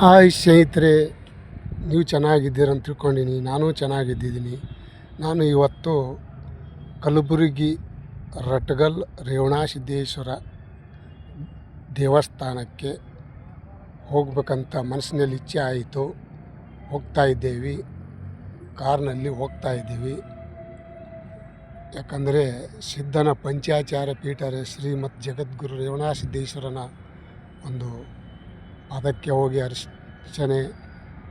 Hi ಸ್ನೇಹಿತರೆ, ನೀವು ಚೆನ್ನಾಗಿದ್ದೀರ ಅಂತ ತಿಳ್ಕೊಂಡಿನಿ ನಾನು ಚೆನ್ನಾಗಿದ್ದೀನಿ ನಾನು ಇವತ್ತು ಕಲಬುರಗಿ ರಟಗಲ್ ರೇವಣಸಿದ್ದೇಶ್ವರ ದೇವಸ್ಥಾನಕ್ಕೆ ಹೋಗ್ಬೇಕಂತ ಮನಸ್ಸಿನಲ್ಲಿ ಇಚ್ಛೆ ಆಯಿತು. ಹೋಗ್ತಾ ಇದ್ದೇವೆ. ಕಾರ್ನಲ್ಲಿ ಹೋಗ್ತಾ ಇದ್ದೀವಿ. ಯಾಕಂದರೆ ಸಿದ್ಧನ ಪಂಚಾಚಾರ ಪೀಠರೇ ಶ್ರೀಮತ್ ಜಗದ್ಗುರು ರೇವಣಸಿದ್ದೇಶ್ವರನ ಒಂದು ಅದಕ್ಕೆ ಹೋಗಿ ಅರ್ಚನೆ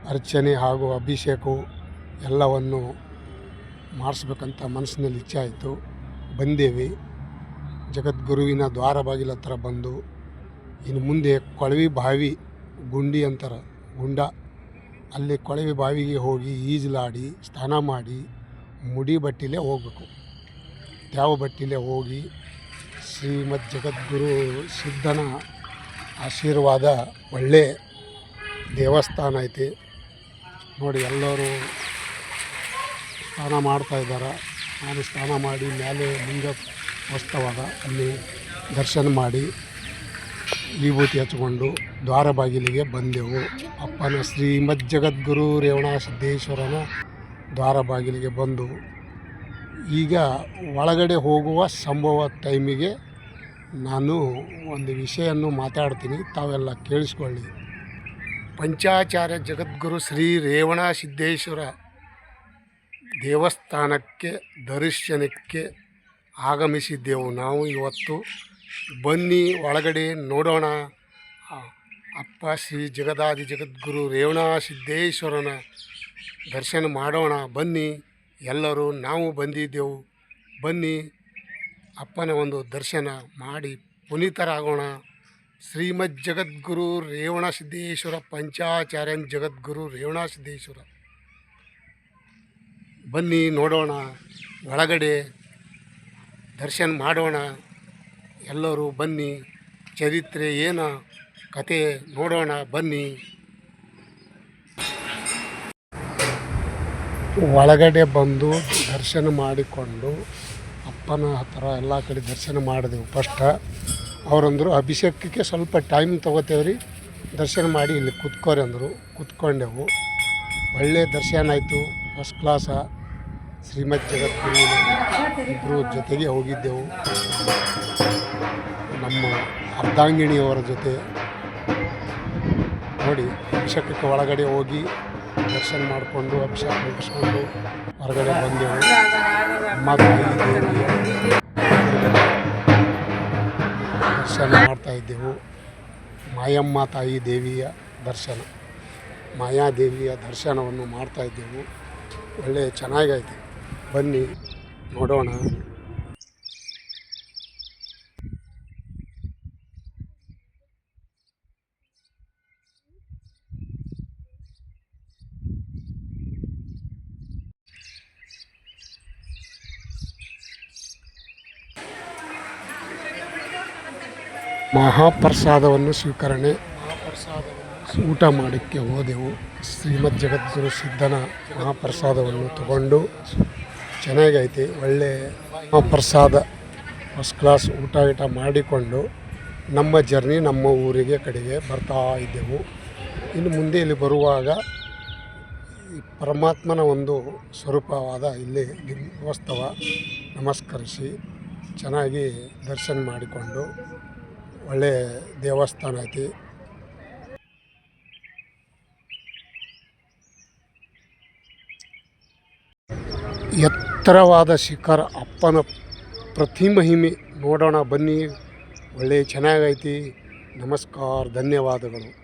ಅರ್ಚನೆ ಹಾಗೂ ಅಭಿಷೇಕವು ಎಲ್ಲವನ್ನು ಮಾಡಿಸ್ಬೇಕಂತ ಮನಸ್ಸಿನಲ್ಲಿ ಇಚ್ಛೆ ಆಯಿತು. ಬಂದೇವಿ. ಜಗದ್ಗುರುವಿನ ದ್ವಾರ ಬಾಗಿಲ ಹತ್ರ ಬಂದು, ಇನ್ನು ಮುಂದೆ ಕೊಳವಿ ಬಾವಿ ಗುಂಡಿ ಅಂತಾರೆ, ಗುಂಡ. ಅಲ್ಲಿ ಕೊಳವೆ ಬಾವಿಗೆ ಹೋಗಿ ಈಜಲಾಡಿ, ಸ್ನಾನ ಮಾಡಿ ಮುಡಿ ಬಟ್ಟಿಲೇ ಹೋಗಬೇಕು. ತ್ಯಾವ ಬಟ್ಟಿಲೇ ಹೋಗಿ ಶ್ರೀಮದ್ ಜಗದ್ಗುರು ಸಿದ್ಧನ ಆಶೀರ್ವಾದ, ಒಳ್ಳೆ ದೇವಸ್ಥಾನ ಐತಿ. ನೋಡಿ, ಎಲ್ಲರೂ ಸ್ನಾನ ಮಾಡ್ತಾ ಇದ್ದಾರೆ? ನಾನು ಸ್ನಾನ ಮಾಡಿ ಮೇಲೆ ಲಿಂಗ ವಸ್ತವಾದ ಅಲ್ಲಿ ದರ್ಶನ ಮಾಡಿ ವಿಭೂತಿ ಹಚ್ಕೊಂಡು ದ್ವಾರ ಬಾಗಿಲಿಗೆ ಬಂದೆವು. ಅಪ್ಪನ ಶ್ರೀಮದ್ ಜಗದ್ಗುರು ರೇವಣ ಸಿದ್ದೇಶ್ವರನ ದ್ವಾರ ಬಾಗಿಲಿಗೆ ಬಂದು ಈಗ ಒಳಗಡೆ ಹೋಗುವ ಸಂಭವ ಟೈಮಿಗೆ ನಾನು ಒಂದು ವಿಷಯವನ್ನು ಮಾತಾಡ್ತೀನಿ, ತಾವೆಲ್ಲ ಕೇಳಿಸ್ಕೊಳ್ಳಿ. ಪಂಚಾಚಾರ್ಯ ಜಗದ್ಗುರು ಶ್ರೀ ರೇವಣ ಸಿದ್ದೇಶ್ವರ ದೇವಸ್ಥಾನಕ್ಕೆ, ದರ್ಶನಕ್ಕೆ ಆಗಮಿಸಿದ್ದೆವು. ನಾವು ಇವತ್ತು ಬನ್ನಿ, ಒಳಗಡೆ ನೋಡೋಣ. ಅಪ್ಪ ಶ್ರೀ ಜಗದಾದಿ ಜಗದ್ಗುರು ರೇವಣ ಸಿದ್ದೇಶ್ವರನ ದರ್ಶನ ಮಾಡೋಣ. ಬನ್ನಿ, ಎಲ್ಲರೂ ನಾವು ಬಂದಿದ್ದೆವು. ಬನ್ನಿ ಅಪ್ಪನ ಒಂದು ದರ್ಶನ ಮಾಡಿ ಪುನೀತರಾಗೋಣ. ಶ್ರೀಮದ್ ಜಗದ್ಗುರು ರೇವಣ ಸಿದ್ದೇಶ್ವರ ಪಂಚಾಚಾರ್ಯನ್ ಜಗದ್ಗುರು ರೇವಣ ಸಿದ್ದೇಶ್ವರ. ಬನ್ನಿ ನೋಡೋಣ, ಒಳಗಡೆ ದರ್ಶನ ಮಾಡೋಣ. ಎಲ್ಲರೂ ಬನ್ನಿ, ಚರಿತ್ರೆ ಏನು, ಕತೆ ನೋಡೋಣ, ಬನ್ನಿ. ಒಳಗಡೆ ಬಂದು ದರ್ಶನ ಮಾಡಿಕೊಂಡು ಅಪ್ಪನ ಹತ್ರ ಎಲ್ಲ ಕಡೆ ದರ್ಶನ ಮಾಡಿದೆವು ಫಸ್ಟ. ಅವರಂದರು ಅಭಿಷೇಕಕ್ಕೆ ಸ್ವಲ್ಪ ಟೈಮ್ ತೊಗೋತೇವ್ರಿ. ದರ್ಶನ ಮಾಡಿ ಇಲ್ಲಿ ಕುತ್ಕೋರಿ ಅಂದರು. ಕುತ್ಕೊಂಡೆವು. ಒಳ್ಳೆಯ ದರ್ಶನ ಆಯಿತು. ಫಸ್ಟ್ ಕ್ಲಾಸ ಶ್ರೀಮದ್ ಜಗದ್ಗುರು ಇಬ್ಬರು ಜೊತೆಗೆ ಹೋಗಿದ್ದೆವು. ನಮ್ಮ ಅರ್ಧಾಂಗಿಣಿಯವರ ಜೊತೆ. ನೋಡಿ, ಅಭಿಷೇಕಕ್ಕೆ ಒಳಗಡೆ ಹೋಗಿ ದರ್ಶನ ಮಾಡಿಕೊಂಡು, ಅಭಿಷೇಕ ಮುಗಿಸ್ಕೊಂಡು ಹೊರಗಡೆ ಬಂದೆವು. ದರ್ಶನ ಮಾಡ್ತಾ ಇದ್ದೆವು. ಮಾಯಮ್ಮ ತಾಯಿ ದೇವಿಯ ದರ್ಶನ. ಮಾಯಾದೇವಿಯ ದರ್ಶನವನ್ನು ಮಾಡ್ತಾ ಇದ್ದೆವು. ಒಳ್ಳೆ ಚೆನ್ನಾಗೈತೆ ಬನ್ನಿ, ನೋಡೋಣ. ಮಹಾಪ್ರಸಾದವನ್ನು ಸ್ವೀಕರಣೆ ಊಟ ಮಾಡೋಕ್ಕೆ ಹೋದೆವು. ಶ್ರೀಮದ್ ಜಗದ್ಗುರು ಸಿದ್ಧನ ಮಹಾಪ್ರಸಾದವನ್ನು ತಗೊಂಡು ಚೆನ್ನಾಗೈತಿ, ಒಳ್ಳೆ ಮಹಾಪ್ರಸಾದ ಫಸ್ಟ್ ಕ್ಲಾಸ್ ಊಟ ಗೀಟ ಮಾಡಿಕೊಂಡು ನಮ್ಮ ಜರ್ನಿ ನಮ್ಮ ಊರಿಗೆ ಕಡೆಗೆ ಬರ್ತಾ ಇದ್ದೆವು. ಇನ್ನು ಮುಂದೆ ಇಲ್ಲಿ ಬರುವಾಗ ಈ ಪರಮಾತ್ಮನ ಒಂದು ಸ್ವರೂಪವಾದ ಇಲ್ಲಿ ಲಿಂಗೋತ್ಸವ ನಮಸ್ಕರಿಸಿ ಚೆನ್ನಾಗಿ ದರ್ಶನ ಮಾಡಿಕೊಂಡು ಒಳ್ಳೆ ದೇವಸ್ಥಾನ ಐತಿ. ಎತ್ತರವಾದ ಶಿಖರ ಅಪ್ಪನ ಪ್ರತಿಮಹಿಮೆ ನೋಡೋಣ ಬನ್ನಿ. ಒಳ್ಳೆ ಚೆನ್ನಾಗೈತಿ. ನಮಸ್ಕಾರ ಧನ್ಯವಾದಗಳು.